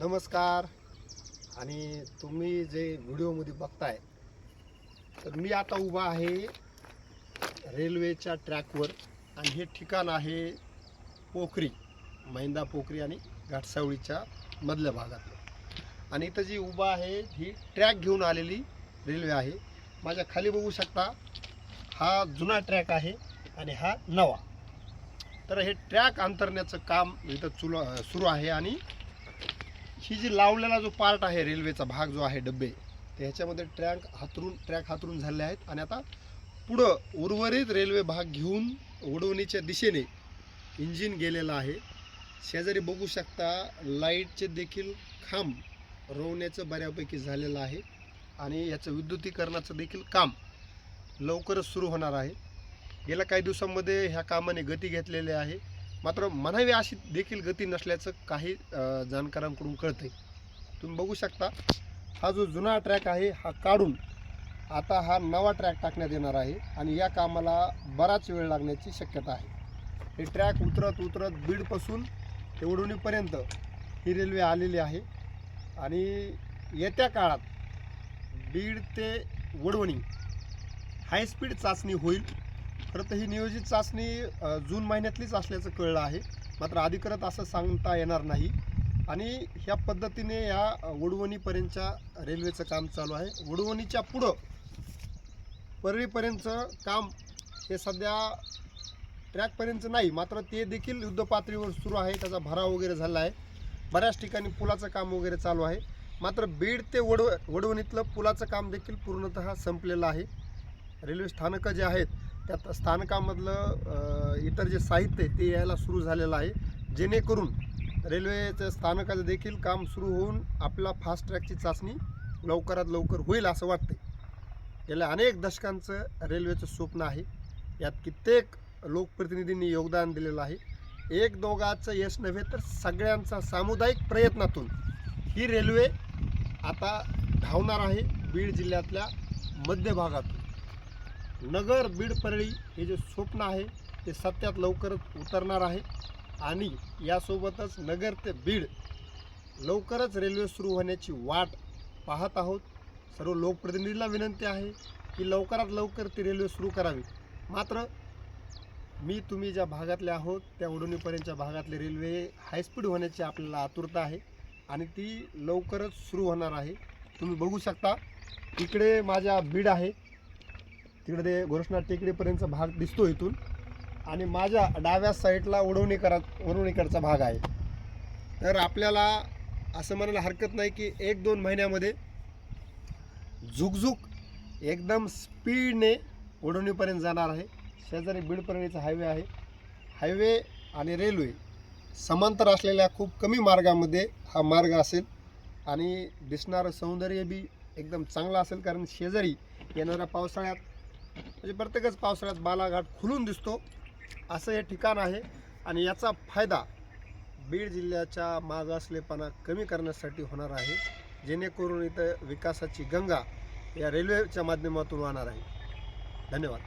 नमस्कार. आणि तुम्ही जे व्हिडिओमध्ये बघताय तर मी आता उभा आहे रेल्वेच्या ट्रॅकवर. आणि हे ठिकाण आहे पोखरी महिंदा पोखरी आणि घाटसावळीच्या मधल्या भागातलं. आणि इथं जी उभा आहे ही ट्रॅक घेऊन आलेली रेल्वे आहे. माझ्या खाली बघू शकता हा जुना ट्रॅक आहे आणि हा नवा. तर हे ट्रॅक अंतरण्याचं काम इथं चुल सुरू आहे आणि ही जी लावलेला जो पार्ट आहे रेल्वेचा भाग जो आहे डब्बे तर ह्याच्यामध्ये ट्रॅक हातरून ट्रॅक हातरून झाले आहेत. आणि आता पुढं उर्वरित रेल्वे भाग घेऊन उडवणीच्या दिशेने इंजिन गेलेलं आहे. शेजारी बघू शकता लाईटचे देखील खांब रोवण्याचं बऱ्यापैकी झालेलं आहे. आणि याचं विद्युतीकरणाचं देखील काम लवकरच सुरू होणार आहे. गेल्या काही दिवसांमध्ये ह्या कामाने गती घेतलेली आहे. मात्र म्हणावी अशी देखील गती नसल्याचं काही जाणकारांकडून कळते तुम्ही बघू शकता हा जो जुना ट्रॅक आहे हा काढून आता हा नवा ट्रॅक टाकण्यात येणार आहे आणि या कामाला बराच वेळ लागण्याची शक्यता आहे. हे ट्रॅक उतरत उतरत बीडपासून ते उडवणीपर्यंत ही रेल्वे आलेली आहे आणि येत्या काळात बीड ते वडवणी हायस्पीड चाचणी होईल. तर ही नियोजित चाचणी जून महिन्यातलीच असल्याचं कळलं आहे. मात्र अधिकृत असं सांगता येणार नाही. आणि ह्या पद्धतीने या वडवणीपर्यंतच्या रेल्वेचं काम चालू आहे. वडवणीच्या पुढं परळीपर्यंतचं काम हे सध्या ट्रॅकपर्यंत नाही. मात्र ते देखील युद्धपातळीवर सुरू आहे. त्याचा भराव वगैरे झाला आहे. बऱ्याच ठिकाणी पुलाचं काम वगैरे चालू आहे. मात्र बीड ते वडव वडवणीतलं पुलाचं काम देखील पूर्णतः संपलेलं आहे. रेल्वे स्थानकं जे आहेत त्यात स्थानकामधलं इतर जे साहित्य आहे ते यायला सुरू झालेलं आहे. जेणेकरून रेल्वेचं स्थानकाचं देखील काम सुरू होऊन आपला फास्ट ट्रॅकची चाचणी लवकरात लवकर होईल असं वाटते गेल्या अनेक दशकांचं रेल्वेचं स्वप्न आहे. यात कित्येक लोकप्रतिनिधींनी योगदान दिलेलं आहे. एक दोघाचं यश नव्हे तर सगळ्यांचा सामुदायिक प्रयत्नातून ही रेल्वे आता धावणार आहे बीड जिल्ह्यातल्या मध्य भागातून. नगर बीड परळी हे जे स्वप्न आहे ते सत्यात लवकरच उतरणार आहे. आणि यासोबतच नगर ते बीड लवकरच रेल्वे सुरू होण्याची वाट पाहत आहोत. सर्व लोकप्रतिनिधीला विनंती आहे की लवकरात लवकर ती रेल्वे सुरू करावी. मात्र मी तुम्ही ज्या भागातले आहोत त्या उडवणीपर्यंतच्या भागातली रेल्वे हायस्पीड होण्याची आपल्याला आतुरता आहे आणि ती लवकरच सुरू होणार आहे. तुम्ही बघू शकता इकडे माझ्या बीड आहे. तिकडे ते घोषणा टेकडीपर्यंतचा भाग दिसतो इथून. आणि माझ्या डाव्या साईडला उडवणीकर उडवणीकडचा भाग आहे. तर आपल्याला असं म्हणायला हरकत नाही की एक दोन महिन्यामध्ये झुकझुक एकदम स्पीडने उडवणीपर्यंत जाणार आहे. शेजारी बीडपर्यंतचा हायवे आहे. हायवे आणि रेल्वे समांतर असलेल्या खूप कमी मार्गामध्ये हा मार्ग असेल आणि दिसणारं सौंदर्य बी एकदम चांगलं असेल कारण शेजारी येणाऱ्या पावसाळ्यात म्हणजे प्रत्येकच पावसाळ्यात बालाघाट खुलून दिसतो. असं हे ठिकाण आहे आणि याचा फायदा बीड जिल्ह्याच्या मागासलेपणा कमी करण्यासाठी होणार आहे. जेणेकरून इथं विकासाची गंगा या रेल्वेच्या माध्यमातून वाहणार आहे. धन्यवाद.